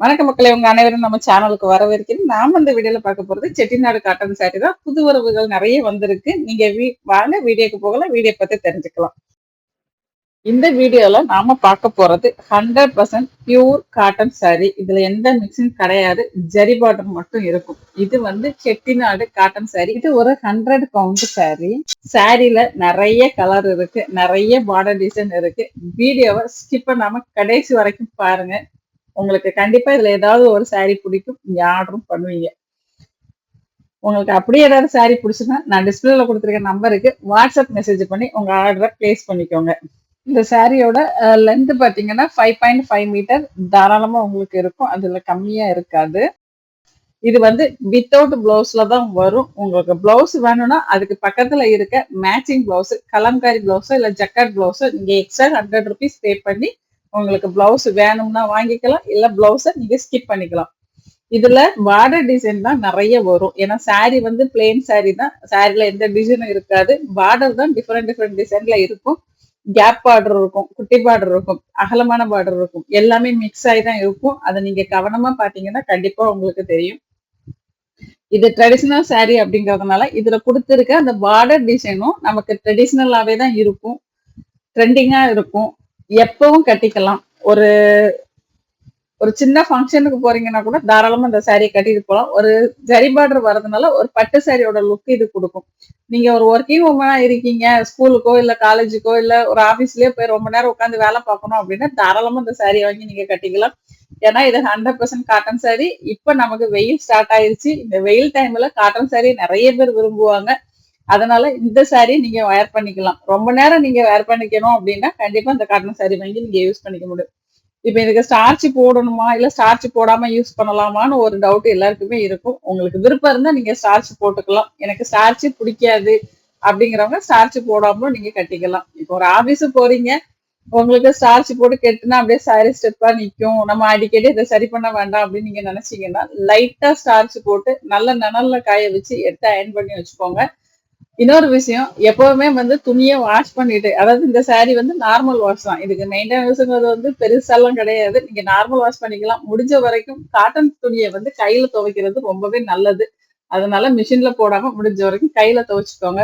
வணக்க மக்களை உங்க அனைவரும் நம்ம சேனலுக்கு வரவேற்கிறேன். நாம இந்த வீடியோல பார்க்க போறது செட்டிநாடு காட்டன் சாரி தான். புது உறவுகள் நிறைய வந்திருக்கு. நீங்க வீ- வாங்க வீடியோக்கு போகலாம். வீடியோ பத்தி தெரிஞ்சுக்கலாம். இந்த வீடியோல நாம பார்க்க போறது hundred percent pure cotton sari இதுல எந்த மிக்சிங் கிடையாது. ஜரி பார்டர் மட்டும் இருக்கும். இது வந்து செட்டிநாடு காட்டன் சாரி இது ஒரு ஹண்ட்ரட் கவுண்ட் சாரி சாரில நிறைய கலர் இருக்கு. நிறைய பார்டர் டிசைன் இருக்கு. வீடியோவை ஸ்கிப் பண்ணாம கடைசி வரைக்கும் பாருங்க. உங்களுக்கு கண்டிப்பா இதுல ஏதாவது ஒரு saree பிடிக்கும் நீங்க ஆர்டரும் பண்ணுவீங்க. உங்களுக்கு அப்படியே ஏதாவது saree பிடிச்சுன்னா நான் டிஸ்பிளேல கொடுத்துருக்க நம்பருக்கு வாட்ஸ்அப் மெசேஜ் பண்ணி உங்க ஆர்டரை பிளேஸ் பண்ணிக்கோங்க. இந்த சாரியோட லென்த் பாத்தீங்கன்னா ஃபைவ் பாயிண்ட் ஃபைவ் மீட்டர் தாராளமா உங்களுக்கு இருக்கும். அதுல கம்மியா இருக்காது. இது வந்து வித்தவுட் பிளவுஸ்ல தான் வரும். உங்களுக்கு பிளவுஸ் வேணும்னா அதுக்கு பக்கத்துல இருக்க மேட்சிங் பிளவுஸ் கலம்காரி பிளவுஸோ இல்ல ஜக்காட் பிளவுஸோ நீங்க எக்ஸ்ட்ரா ஹண்ட்ரட் ருபீஸ் பே பண்ணி உங்களுக்கு பிளவுஸ் வேணும்னா வாங்கிக்கலாம் இல்ல பிளவுஸை நீங்க ஸ்கிப் பண்ணிக்கலாம். இதுல பார்டர் டிசைன் தான் நிறைய வரும். ஏன்னா சாரி வந்து பிளெயின் சாரி தான். சாரில எந்த டிசைனும் இருக்காது. பார்டர் தான் டிஃப்ரெண்ட் டிஃப்ரெண்ட் டிசைன்ல இருக்கும். கேப் பார்டர் இருக்கும் குட்டி பார்டர் இருக்கும் அகலமான பார்டர் இருக்கும். எல்லாமே மிக்ஸ் ஆகி தான் இருக்கும். அதை நீங்க கவனமா பாத்தீங்கன்னா கண்டிப்பா உங்களுக்கு தெரியும். இது ட்ரெடிஷ்னல் சாரி அப்படிங்கறதுனால இதுல கொடுத்துருக்க அந்த பார்டர் டிசைனும் நமக்கு ட்ரெடிஷ்னலாவே தான் இருக்கும். ட்ரெண்டிங்கா இருக்கும். எப்பவும் கட்டிக்கலாம். ஒரு ஒரு சின்ன ஃபங்க்ஷனுக்கு போறீங்கன்னா கூட தாராளமா இந்த சாரியை கட்டிட்டு போகலாம் ஒரு ஜரி பார்டர் வரதுனால ஒரு பட்டு சாரியோட லுக் இது கொடுக்கும். நீங்க ஒரு ஒர்க்கிங் உமனா இருக்கீங்க ஸ்கூலுக்கோ இல்ல காலேஜுக்கோ இல்ல ஒரு ஆபீஸ்லயே போய் ரொம்ப நேரம் உட்காந்து வேலை பார்க்கணும் அப்படின்னா தாராளமா இந்த சாரியை வாங்கி நீங்க கட்டிக்கலாம். ஏன்னா இது ஹண்ட்ரட் பர்சன்ட் காட்டன் சாரி இப்ப நமக்கு வெயில் ஸ்டார்ட் ஆயிருச்சு. இந்த வெயில் டைம்ல காட்டன் சாரி நிறைய பேர் விரும்புவாங்க. அதனால இந்த saree நீங்க வேர் பண்ணிக்கலாம். ரொம்ப நேரம் நீங்க வேர் பண்ணிக்கணும் அப்படின்னா கண்டிப்பா இந்த காட்டன் saree வாங்கி நீங்க யூஸ் பண்ணிக்க முடியும். இப்ப இதுக்கு ஸ்டார்ச் போடணுமா? இல்ல ஸ்டார்ச் போடாம யூஸ் பண்ணலாமான்னு ஒரு டவுட் எல்லாருக்குமே இருக்கும். உங்களுக்கு விருப்பம் இருந்தா நீங்க ஸ்டார்ச் போட்டுக்கலாம். எனக்கு ஸ்டார்ச் பிடிக்காது அப்படிங்கிறவங்க ஸ்டார்ச் போடாமலும் நீங்க கட்டிக்கலாம். இப்போ ஒரு ஆபீஸ் போறீங்க. உங்களுக்கு ஸ்டார்ச் போட்டு கெட்டுனா அப்படியே சாரி ஸ்டெப்பா நிக்கும். நம்ம அடிக்கடி இதை சரி பண்ண வேண்டாம் அப்படின்னு நீங்க நினைச்சீங்கன்னா லைட்டா ஸ்டார்ச் போட்டு நல்ல நனல்ல காய வச்சு எடுத்து அயன் பண்ணி வச்சுக்கோங்க. இன்னொரு விஷயம் எப்பவுமே வந்து துணியை வாஷ் பண்ணிட்டு அதாவது இந்த சாரி வந்து நார்மல் வாஷ் தான். இதுக்கு மெயின்டெனன்ஸுங்கிறது வந்து பெருசாலாம் கிடையாது. நீங்க நார்மல் வாஷ் பண்ணிக்கலாம். முடிஞ்ச வரைக்கும் காட்டன் துணியை வந்து கையில துவைக்கிறது ரொம்பவே நல்லது. அதனால மிஷின்ல போடாம முடிஞ்ச வரைக்கும் கையில துவைச்சுக்கோங்க.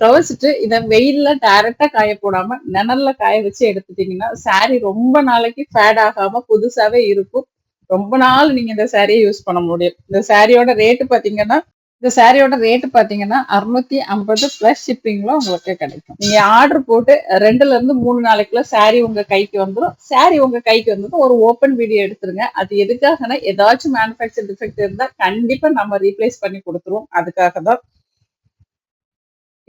துவைச்சிட்டு இதை வெயில்ல டைரக்டா காய போடாம நிழல்ல காய வச்சு எடுத்துட்டீங்கன்னா சாரி ரொம்ப நாளைக்கு ஃபேட் ஆகாம புதுசாவே இருக்கும். ரொம்ப நாள் நீங்க இந்த சாரியை யூஸ் பண்ண முடியும். இந்த சாரியோட ரேட்டு பாத்தீங்கன்னா இந்த சாரியோட ரேட் பாத்தீங்கன்னா அறுநூத்தி ஐம்பது பிளஸ் ஷிப்பிங்ல உங்களுக்கு கிடைக்கும். நீங்க ஆர்டர் போட்டு ரெண்டுல இருந்து மூணு நாளைக்குள்ள சாரி உங்க கைக்கு வந்துடும் சாரி உங்க கைக்கு வந்ததும் ஒரு ஓப்பன் வீடியோ எடுத்துருங்க. அது எதுக்காகனா ஏதாச்சும் மேனுஃபேக்சர் டிஃபெக்ட் இருந்தா கண்டிப்பா நம்ம ரீப்ளேஸ் பண்ணி கொடுத்துருவோம். அதுக்காக தான்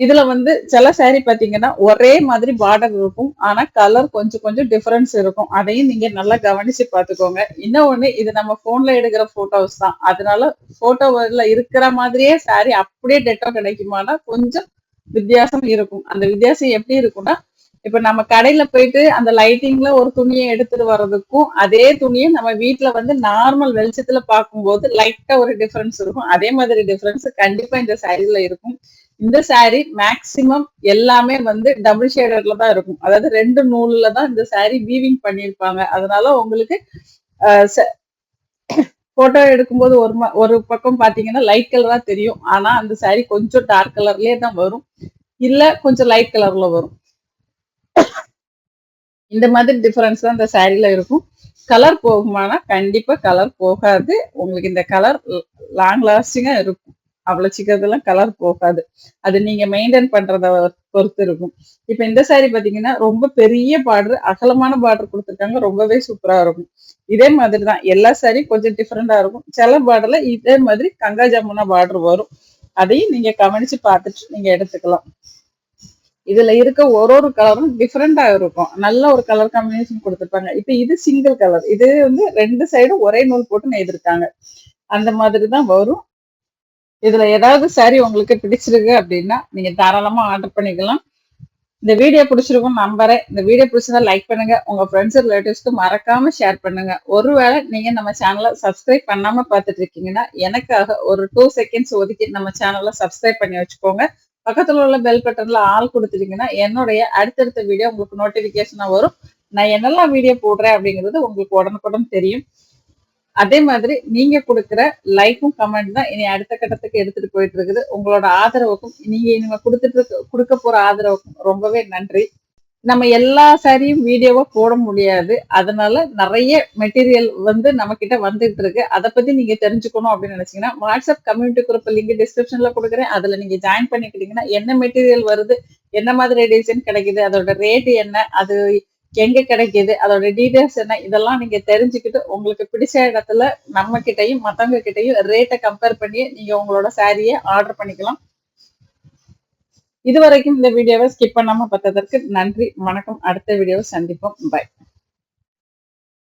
இதுல வந்து சில சாரி பாத்தீங்கன்னா ஒரே மாதிரி பார்டர் இருக்கும். ஆனா கலர் கொஞ்சம் கொஞ்சம் டிஃபரன்ஸ் இருக்கும். அதையும் நீங்க நல்லா கவனிச்சு பாத்துக்கோங்க. இன்னொன்னு இது நம்ம போன்ல எடுக்கிற போட்டோஸ் தான். அதனால போட்டோல இருக்கிற மாதிரியே சாரி அப்படியே டெட்டோ கிடைக்குமானா கொஞ்சம் வித்தியாசம் இருக்கும். அந்த வித்தியாசம் எப்படி இருக்கும்னா இப்ப நம்ம கடையில போயிட்டு அந்த லைட்டிங்ல ஒரு துணியை எடுத்துட்டு வர்றதுக்கும் அதே துணியை நம்ம வீட்டுல வந்து நார்மல் வெளிச்சத்துல பார்க்கும்போது லைட்டா ஒரு டிஃபரன்ஸ் இருக்கும். அதே மாதிரி டிஃபரன்ஸ் கண்டிப்பா இந்த சாரீல இருக்கும். இந்த saree மேக்சிமம் எல்லாமே வந்து டபுள் ஷேடர்ல தான் இருக்கும். அதாவது ரெண்டு நூல்ல தான் இந்த saree வீவிங் பண்ணியிருப்பாங்க. அதனால உங்களுக்கு போட்டோ எடுக்கும்போது ஒரு ம- ஒரு பக்கம் பாத்தீங்கன்னா லைட் கலரா தெரியும். ஆனா அந்த saree கொஞ்சம் டார்க் கலர்லயே தான் வரும். இல்ல கொஞ்சம் லைட் கலர்ல வரும். இந்த மாதிரி டிஃபரன்ஸ் தான் இந்த சாரில இருக்கும். கலர் போகுமானா கண்டிப்பா கலர் போகாது. உங்களுக்கு இந்த கலர் லாங் லாஸ்டிங்கா இருக்கும். அவ்வளவு சீக்கிரத்துல கலர் போகாது. அது நீங்க மெயின்டைன் பண்றத பொறுத்து இருக்கும். இப்ப இந்த சாரி பாத்தீங்கன்னா ரொம்ப பெரிய பார்டர் அகலமான பார்டர் கொடுத்துருக்காங்க. ரொம்பவே சூப்பரா இருக்கும். இதே மாதிரி தான் எல்லா சாரியும் கொஞ்சம் டிஃப்ரெண்டா இருக்கும். சில பார்டர்ல இதே மாதிரி கங்கா ஜாமுனா பார்டர் வரும். அதையும் நீங்க கவனிச்சு பார்த்துட்டு நீங்க எடுத்துக்கலாம். இதுல இருக்க ஒரு ஒரு கலரும் டிஃப்ரெண்டா இருக்கும். நல்ல ஒரு கலர் காம்பினேஷன் கொடுத்துருப்பாங்க. இப்ப இது சிங்கிள் கலர் இது வந்து ரெண்டு சைடும் ஒரே நூல் போட்டு நெய்திருக்காங்க. அந்த மாதிரி தான் வரும். இதுல ஏதாவது சாரி உங்களுக்கு பிடிச்சிருக்கு அப்படின்னா நீங்க தாராளமா ஆர்டர் பண்ணிக்கலாம். இந்த வீடியோ பிடிச்சிருக்கும் நம்புறேன். இந்த வீடியோ பிடிச்சதா லைக் பண்ணுங்க. உங்க ஃப்ரெண்ட்ஸ் ரிலேட்டிவ்ஸ்க்கு மறக்காம ஷேர் பண்ணுங்க. ஒருவேளை நீங்க நம்ம சேனலை சப்ஸ்கிரைப் பண்ணாம பார்த்துட்டு இருக்கீங்கன்னா எனக்காக ஒரு டூ செகண்ட்ஸ் ஒதுக்கி நம்ம சேனலை சப்ஸ்கிரைப் பண்ணி வச்சுக்கோங்க. பக்கத்துல உள்ள பெல் பட்டன்ல ஆள் கொடுத்துட்டீங்கன்னா என்னுடைய அடுத்தடுத்த வீடியோ உங்களுக்கு நோட்டிபிகேஷனா வரும். நான் என்னெல்லாம் வீடியோ போடுறேன் அப்படிங்கிறது உங்களுக்கு உடனுக்குடன் தெரியும். அதே மாதிரி நீங்க கொடுக்குற லைக்கும் கமெண்ட் தான் இனி அடுத்த கட்டத்துக்கு எடுத்துட்டு போயிட்டு இருக்குது. உங்களோட ஆதரவுக்கும் நீங்க இனிமே கொடுத்துட்டு இருக்க- கொடுக்க போற ஆதரவுக்கும் ரொம்பவே நன்றி. நம்ம எல்லா சாரியும் வீடியோவா போட முடியாது. அதனால நிறைய மெட்டீரியல் வந்து நம்ம கிட்ட வந்துட்டு இருக்கு. அதை பத்தி நீங்க தெரிஞ்சுக்கணும் அப்படின்னு நினைச்சீங்கன்னா வாட்ஸ்அப் கம்யூனிட்டி குரூப் லிங்க் டிஸ்கிரிப்ஷன்ல கொடுக்குறேன். அதுல நீங்க ஜாயின் பண்ணிக்கிட்டீங்கன்னா என்ன மெட்டீரியல் வருது என்ன மாதிரி டிசைன் கிடைக்குது அதோட ரேட் என்ன அது எங்க கிடைக்குது அதோட டீடைல்ஸ் என்ன இதெல்லாம் நீங்க தெரிஞ்சுக்கிட்டு உங்களுக்கு பிடிச்ச இடத்துல நம்ம கிட்டயும் மத்தவங்க கிட்டயும் ரேட்டை கம்பேர் பண்ணி நீங்க உங்களோட சாரியை ஆர்டர் பண்ணிக்கலாம். இதுவரைக்கும் இந்த வீடியோவை ஸ்கிப் பண்ணாம பார்த்ததற்கு நன்றி வணக்கம். அடுத்த வீடியோவை சந்திப்போம். பை